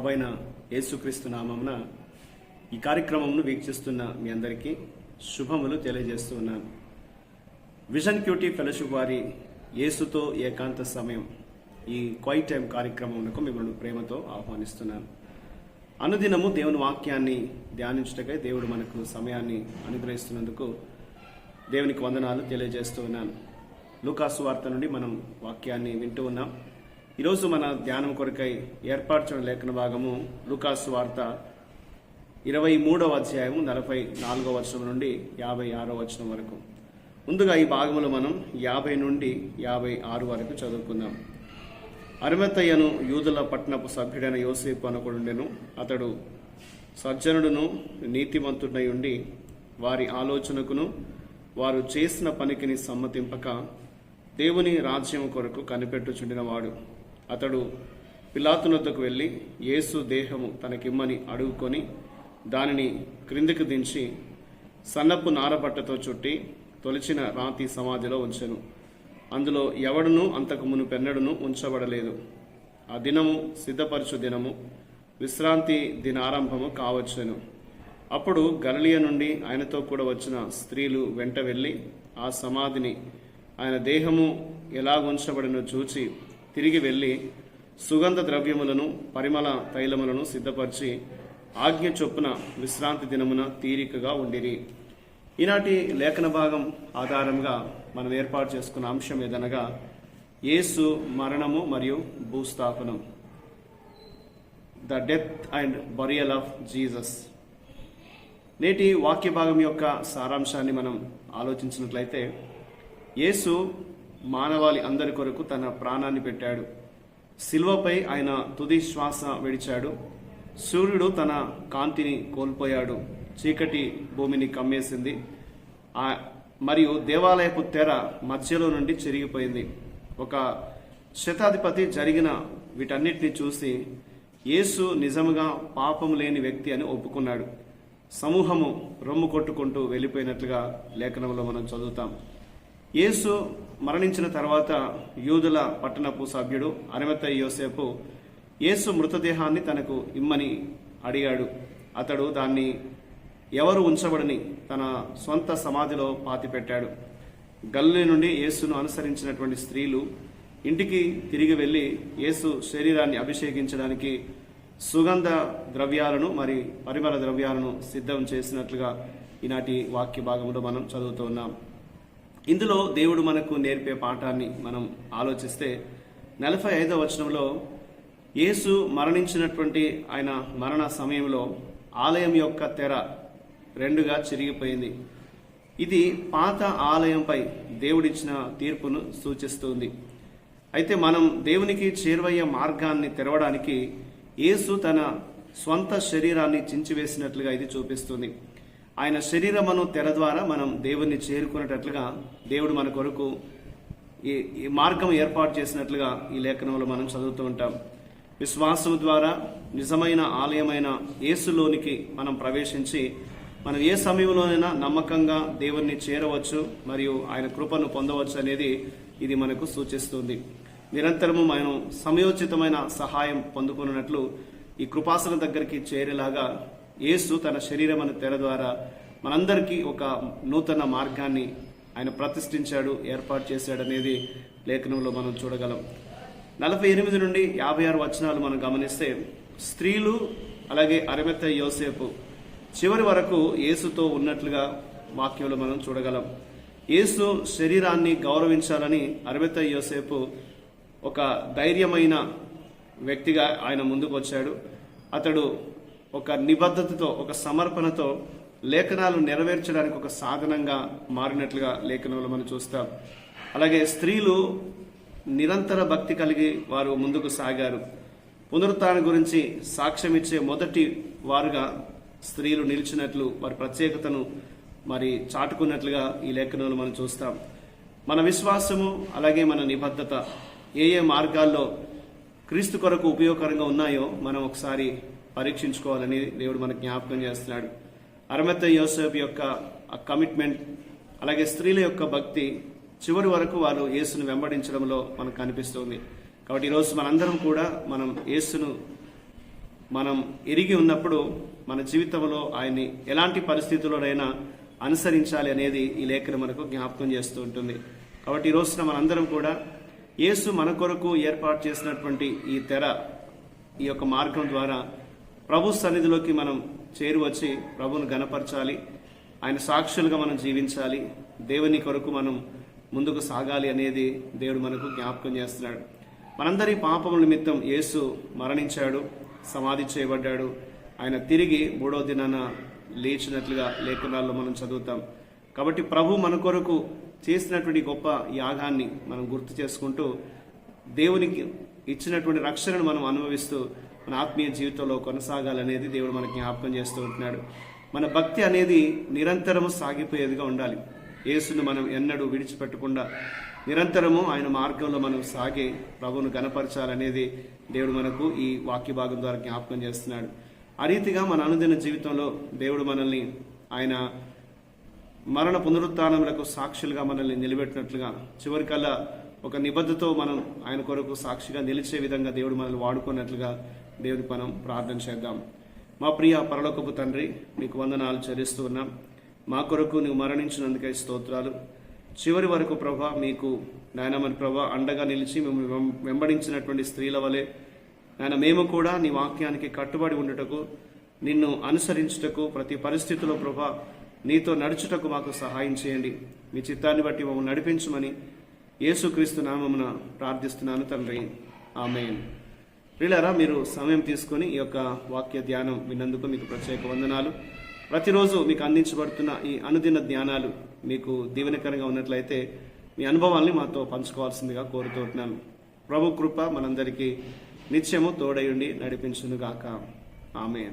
ప్రభైన యేసుక్రీస్తు నామమున ఈ కార్యక్రమంను వీక్షిస్తున్న మీ అందరికీ శుభములు తెలియజేస్తూ ఉన్నాను. విజన్ క్యూటీ ఫెలోషిప్ వారి యేసుతో ఏకాంత సమయం ఈ క్వైట్ టైం కార్యక్రమమునకు మిమ్మల్ని ప్రేమతో ఆహ్వానిస్తున్నాను. అనుదినము దేవుని వాక్యాన్ని ధ్యానించుటకై దేవుడు మనకు సమయాన్ని అనుగ్రహిస్తున్నందుకు దేవునికి వందనాలు తెలియజేస్తూ ఉన్నాను. లూకాసు వార్త నుండి మనం వాక్యాన్ని వింటూ ఉన్నాం. ఈరోజు మన ధ్యానం కొరకై ఏర్పరచిన లేఖన భాగము లుకాస్ వార్త ఇరవై మూడవ అధ్యాయము నలభై నాలుగవ వచనం నుండి యాభై ఆరో వచనం వరకు. ముందుగా ఈ భాగంలో మనం యాభై నుండి యాభై ఆరు వరకు చదువుకుందాం. అరమెత్తయ్యను యూదుల పట్టణపు సభ్యుడైన యోసేపు అనకుడుండెను అతడు సజ్జనుడును నీతిమంతుడై ఉండి వారి ఆలోచనకును వారు చేసిన పనికిని సమ్మతింపక దేవుని రాజ్యం కొరకు కనిపెట్టుచుండినవాడు. అతడు పిలాతునొద్దకు వెళ్ళి యేసు దేహము తనకిమ్మని అడుగుకొని దానిని క్రిందికి దించి సన్నపు నారబట్టతో చుట్టి తొలిచిన రాతి సమాధిలో ఉంచెను. అందులో ఎవడును అంతకు మునుపెన్నడును ఉంచబడలేదు. ఆ దినము సిద్ధపరచు దినము విశ్రాంతి దినారంభము కావచ్చును. అప్పుడు గలలియ నుండి ఆయనతో కూడా వచ్చిన స్త్రీలు వెంట వెళ్ళి ఆ సమాధిని ఆయన దేహము ఎలా ఉంచబడినో చూచి తిరిగి వెళ్ళి సుగంధ ద్రవ్యములను పరిమళ తైలములను సిద్ధపరిచి ఆజ్ఞ చొప్పున విశ్రాంతి దినమున తీరికగా ఉండిరి. ఈనాటి లేఖన భాగం ఆధారంగా మనం ఏర్పాటు చేసుకున్న అంశం ఏదనగా యేసు మరణము మరియు భూస్థాపనం. The death and burial of Jesus. నేటి వాక్య భాగం యొక్క సారాంశాన్ని మనం ఆలోచించినట్లయితే యేసు మానవాళి అందరి కొరకు తన ప్రాణాన్ని పెట్టాడు. శిల్వపై ఆయన తుది శ్వాస విడిచాడు. సూర్యుడు తన కాంతిని కోల్పోయాడు. చీకటి భూమిని కమ్మేసింది. మరియు దేవాలయపు తెర మధ్యలో నుండి చెరిగిపోయింది. ఒక శతాధిపతి జరిగిన వీటన్నిటిని చూసి యేసు నిజముగా పాపం లేని వ్యక్తి అని ఒప్పుకున్నాడు. సమూహము రొమ్ము కొట్టుకుంటూ వెళ్ళిపోయినట్లుగా లేఖనంలో మనం చదువుతాం. యేసు మరణించిన తర్వాత యూదుల పట్టణపు సభ్యుడు అరవత యోసేపు యేసు మృతదేహాన్ని తనకు ఇమ్మని అడిగాడు. అతడు దాన్ని ఎవరు ఉంచబడని తన సొంత సమాధిలో పాతిపెట్టాడు. గల్లీ నుండి యేసును అనుసరించినటువంటి స్త్రీలు ఇంటికి తిరిగి వెళ్ళి యేసు శరీరాన్ని అభిషేకించడానికి సుగంధ ద్రవ్యాలను మరి పరిమళ ద్రవ్యాలను సిద్ధం చేసినట్లుగా ఈనాటి వాక్య భాగంలో మనం చదువుతూ ఉన్నాం. ఇందులో దేవుడు మనకు నేర్పే పాఠాన్ని మనం ఆలోచిస్తే నలభై ఐదవ వచనంలో యేసు మరణించినటువంటి ఆయన మరణ సమయంలో ఆలయం యొక్క తెర రెండుగా చిరిగిపోయింది. ఇది పాత ఆలయంపై దేవుడిచ్చిన తీర్పును సూచిస్తుంది. అయితే మనం దేవునికి చేరువయ్యే మార్గాన్ని తెరవడానికి యేసు తన స్వంత శరీరాన్ని చించివేసినట్లుగా ఇది చూపిస్తుంది. ఆయన శరీరమును తెర ద్వారా మనం దేవుణ్ణి చేరుకునేటట్లుగా దేవుడు మన కొరకు ఈ ఈ మార్గం ఏర్పాటు చేసినట్లుగా ఈ లేఖనంలో మనం చదువుతూ ఉంటాం. విశ్వాసం ద్వారా నిజమైన ఆలయమైన యేసులోనికి మనం ప్రవేశించి మనం ఏ సమయంలోనైనా నమ్మకంగా దేవుణ్ణి చేరవచ్చు మరియు ఆయన కృపను పొందవచ్చు అనేది ఇది మనకు సూచిస్తుంది. నిరంతరము మనం సమయోచితమైన సహాయం పొందుకున్నట్లు ఈ కృపాసన దగ్గరికి చేరేలాగా యేసు తన శరీరమైన తెర ద్వారా మనందరికీ ఒక నూతన మార్గాన్ని ఆయన ప్రతిష్ఠించాడు ఏర్పాటు చేశాడు అనేది లేఖనంలో మనం చూడగలం. నలభై ఎనిమిది నుండి యాభై ఆరు వచనాలు మనం గమనిస్తే స్త్రీలు అలాగే అరమెత్త యోసేపు చివరి వరకు యేసుతో ఉన్నట్లుగా వాక్యంలో మనం చూడగలం. యేసు శరీరాన్ని గౌరవించాలని అరమెత్త యోసేపు ఒక ధైర్యమైన వ్యక్తిగా ఆయన ముందుకు వచ్చాడు అతడు ఒక నిబద్ధతతో ఒక సమర్పణతో లేఖనాలు నెరవేర్చడానికి ఒక సాధనంగా మారినట్లుగా లేఖనంలో మనం చూస్తాం. అలాగే స్త్రీలు నిరంతర భక్తి కలిగి వారు ముందుకు సాగారు. పునరుత్న గురించి సాక్ష్యం ఇచ్చే మొదటి వారుగా స్త్రీలు నిలిచినట్లు వారి ప్రత్యేకతను మరి చాటుకున్నట్లుగా ఈ లేఖనంలో మనం చూస్తాం. మన విశ్వాసము అలాగే మన నిబద్ధత ఏ ఏ మార్గాల్లో క్రీస్తు కొరకు ఉపయోగకరంగా ఉన్నాయో మనం ఒకసారి పరీక్షించుకోవాలని దేవుడు మనకు జ్ఞాపకం చేస్తున్నాడు. అరమెత్త యోసేపు యొక్క ఆ కమిట్మెంట్ అలాగే స్త్రీల యొక్క భక్తి చివరి వరకు వారు యేసును వెంబడించడంలో మనకు కనిపిస్తుంది కాబట్టి ఈరోజు మనందరం కూడా మనం యేసును మనం ఎరిగి ఉన్నప్పుడు మన జీవితంలో ఆయన్ని ఎలాంటి పరిస్థితుల్లోనైనా అనుసరించాలి అనేది ఈ లేఖను మనకు జ్ఞాపకం చేస్తూ ఉంటుంది. కాబట్టి ఈ రోజున మనందరం కూడా యేసు మన కొరకు ఏర్పాటు చేసినటువంటి ఈ తెర ఈ యొక్క మార్గం ద్వారా ప్రభు సన్నిధిలోకి మనం చేరువచ్చి ప్రభును గనపరచాలి ఆయన సాక్షులుగా మనం జీవించాలి. దేవుని కొరకు మనం ముందుకు సాగాలి అనేది దేవుడు మనకు జ్ఞాపకం చేస్తున్నాడు. మనందరి పాపముల నిమిత్తం యేసు మరణించాడు సమాధి చేయబడ్డాడు. ఆయన తిరిగి మూడో దినాన లేచినట్లుగా లేఖనాల్లో మనం చదువుతాం. కాబట్టి ప్రభు మన కొరకు చేసినటువంటి గొప్ప యాగాన్ని మనం గుర్తు చేసుకుంటూ దేవునికి ఇచ్చినటువంటి రక్షణను మనం అనుభవిస్తూ మన ఆత్మీయ జీవితంలో కొనసాగాలనేది దేవుడు మనకి జ్ఞాపకం చేస్తూ ఉంటున్నాడు. మన భక్తి అనేది నిరంతరము సాగిపోయేదిగా ఉండాలి. యేసును మనం ఎన్నడూ విడిచిపెట్టకుండా నిరంతరము ఆయన మార్గంలో మనం సాగే ప్రభును గనపరచాలనేది దేవుడు మనకు ఈ వాక్య భాగం ద్వారా జ్ఞాపకం చేస్తున్నాడు. ఆ రీతిగా మన అనుదిన జీవితంలో దేవుడు మనల్ని ఆయన మరణ పునరుత్నములకు సాక్షులుగా మనల్ని నిలబెట్టినట్లుగా చివరికల్లా ఒక నిబద్ధతో మనం ఆయన కొరకు సాక్షిగా నిలిచే విధంగా దేవుడు మనల్ని వాడుకున్నట్లుగా దేవుని మనం ప్రార్థన చేద్దాం. మా ప్రియ పరలోకపు తండ్రి మీకు వందనాలు చెల్లిస్తూ ఉన్నాం. మా కొరకు నువ్వు మరణించినందుకే స్తోత్రాలు. చివరి వరకు ప్రభా మీకు నాయనమని ప్రభా అండగా నిలిచి మేము వెం- వెంబడించినటువంటి స్త్రీల వలె నాయన మేము కూడా నీ వాక్యానికి కట్టుబడి ఉండుటకు నిన్ను అనుసరించుటకు ప్రతి పరిస్థితిలో ప్రభా నీతో నడుచుటకు మాకు సహాయం చేయండి. మీ చిత్తాన్ని బట్టి మమ్మల్ని నడిపించమని యేసుక్రీస్తు నామమున ప్రార్థిస్తున్నాను తండ్రి. ఆమెన్. ప్రియులారా మీరు సమయం తీసుకొని ఈ యొక్క వాక్య ధ్యానం విన్నందుకు మీకు ప్రత్యేక వందనాలు. ప్రతిరోజు మీకు అందించబడుతున్న ఈ అనుదిన ధ్యానాలు మీకు దీవెనకరంగా ఉన్నట్లయితే మీ అనుభవాల్ని మాతో పంచుకోవాల్సిందిగా కోరుతుంటున్నాను ప్రభు కృప మనందరికీ నిత్యము తోడయుండి నడిపించునుగాక. ఆమె